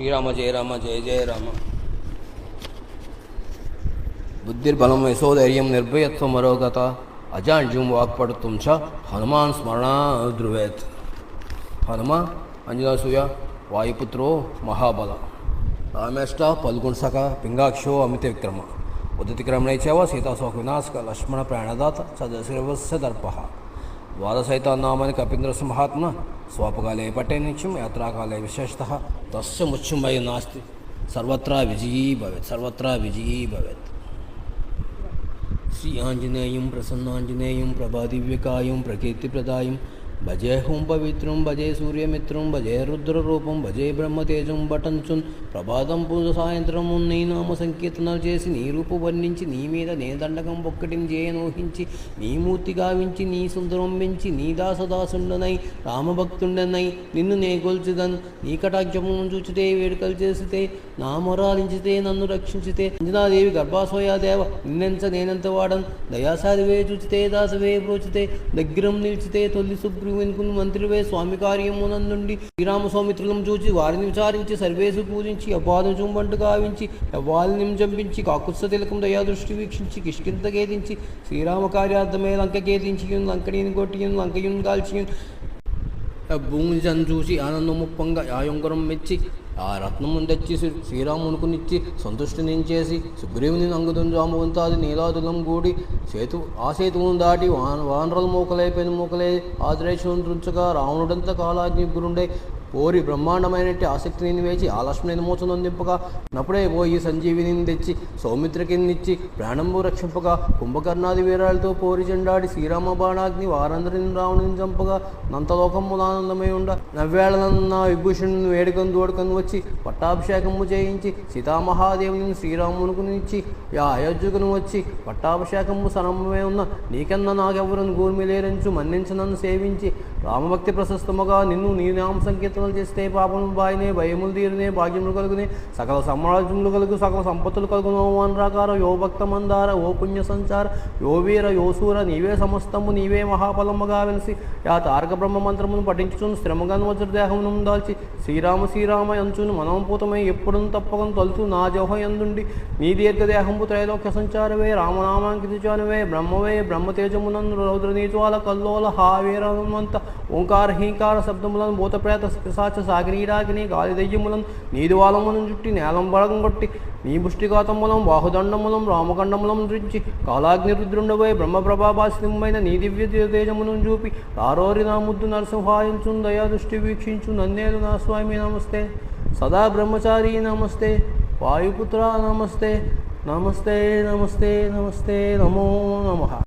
శ్రీరామ జయ రామ జయ జయ రామ. బుద్ధిర్బలం యశోధైర్యం నిర్భయత్వం మరోగత అజాండ్యం వాక్పడుతుం చ హనుమాన్ స్మరణ ధ్రువేత్ హనుమ అంజనాసూయ వాయుపుత్రో మహాబల. రామేష్ట పల్గుణసక పింగాక్షో అమిత విక్రమ ఉదితిక్రమణే చవ సీతాశోక వినాశక లక్ష్మణ ప్రాణదాత చ దశరవస్య దర్ప. ద్వాదశైతాన్నామని కపీంద్రస్ మహాత్మ స్వాపకాలే పట్టే నిత్యం యాత్రాకాలే విశేషత. తస్య ముత్యంబై నాస్తి. సర్వత్రా విజయీ భవేత్ సర్వత్రా విజయీ భవేత్. శ్రీ ఆంజనేయం ప్రసన్నాంజనేయం ప్రభాదివ్యకాయం ప్రకీర్తిప్రదాయం భజే హుం పవిత్రం భజే సూర్యమిత్రం భజే రుద్రరూపం భజే బ్రహ్మతేజం భటంచున్ ప్రభాతం పూజ సాయంత్రం నీ నామ సంకీర్తనలు చేసి నీ రూపు వర్ణించి నీ మీద నే దండకం ఒక్కటి జయనోహించి నీ మూర్తి గావించి నీ సుందరం పెంచి నీ దాసదాసుండనై రామభక్తుండనై నిన్ను నే గొల్చుదన్. నీ కటాక్షము చూచితే వేడుకలు చేసితే నా మొరాలించితే నన్ను రక్షించితే అంజనాదేవి గర్భాశోయాదేవ నిన్నెంత నేనెంత వాడన్. దయాసాదివే చూచితే దాసవే బ్రోచితే దగ్గరం నిలిచితే తొల్లి సుగ్రీవునికును మంత్రివే స్వామి కార్యమునందుండి శ్రీరామ సౌమిత్రులను చూచి వారిని విచారించి సర్వేసు పూజించి అపాదం చుంబంటు కావించి అవ్వాలిని చంపించి కాకుత్స తిలకం దయాదృష్టి వీక్షించి కిష్కింత కేదించి శ్రీరామ కార్యార్థమే లంక కేదించి లంకడిని కొట్టియును లంకయును కాల్చియును భూమి చూసి ఆనందముప్పంగా యాయొంగరం మెచ్చి ఆ రత్నమును తెచ్చి శ్రీ- శ్రీరామునికునిచ్చి సంతుష్టిని చేసి సుగ్రీవుని అంగుదం జామువంతాది నీలాదులం గూడి సేతు ఆ సేతువును దాటి వాన వానరలు మూకలే పెను మూకలే ఆదరేశం రుంచగా రావణుడంత కాలాజ్ఞ గురుండే పోరి బ్రహ్మాండమైనట్టి ఆసక్తిని వేచి ఆ లక్ష్మణుని మోచనం దింపగా నప్పుడే ఈ సంజీవిని తెచ్చి సౌమిత్రకిన్నిచ్చి ప్రాణంబు రక్షింపగా కుంభకర్ణాది వీరాలతో పోరి చెండాడి శ్రీరామ బాణాగ్ని వారందరిని రావణుని చంపగా. నంతలోకము ఆనందమై ఉండ నవ్వేళనన్న విభూషణుని వేడుకను దోడుకొని వచ్చి పట్టాభిషేకము చేయించి సీతామహాదేవుని శ్రీరామునుకునిచ్చి ఆ అయోధ్యకును వచ్చి పట్టాభిషేకము సనమమే ఉన్న నీకన్నా నాకెవరని గూర్మిలేరంచు మన్నించి నన్ను సేవించి రామభక్తి ప్రశస్తముగా నిన్ను నీ నామ సంకీర్తనలు చేస్తే పాపము బాయినే భయములు తీరునే భాగ్యములు కలుగునే సకల సమాజములు కలుగు సకల సంపత్తులు కలుగును అనరాకార యో భక్త మందార ఓ పుణ్య సంచార యో వీర యోసూర నీవే సమస్తము నీవే మహాఫలముగా వెలిసి యా తారక బ్రహ్మ మంత్రమును పఠించుచును శ్రమగన్ వజ్రదేహమును దాల్చి శ్రీరామ శ్రీరామ అంచును మనోపూతమై ఎప్పుడు తప్పకం తలుచు నా జోహ ఎందుండి నీ దీర్ఘదేహంబు త్రైలోక్య సంచారవే రామనామాంకితిచానువే బ్రహ్మవే బ్రహ్మతేజమునందు రౌద్రనీజ్వాల కల్లోల హావీరమంత ఓంకార హీంకార శబ్దములను భూతప్రేత పిశాచ సాగరీరాగిని గాలి దయ్యములను నీదివాలములను చుట్టి నేలం బడగం కొట్టి నీ ముష్టిఘాతములం బాహుదండములం రామకండములం ధరించి కాలాగ్ని రుద్రుండవై బ్రహ్మప్రభాభాసితమైన నీ దివ్య తేజమును చూపి రారోరి నా ముద్దు నరసింహాయించు దయా దృష్టి వీక్షించు నన్నేలు నా స్వామి నమస్తే. సదా బ్రహ్మచారి నమస్తే. వాయుపుత్ర నమస్తే. నమస్తే నమస్తే నమస్తే నమో నమః.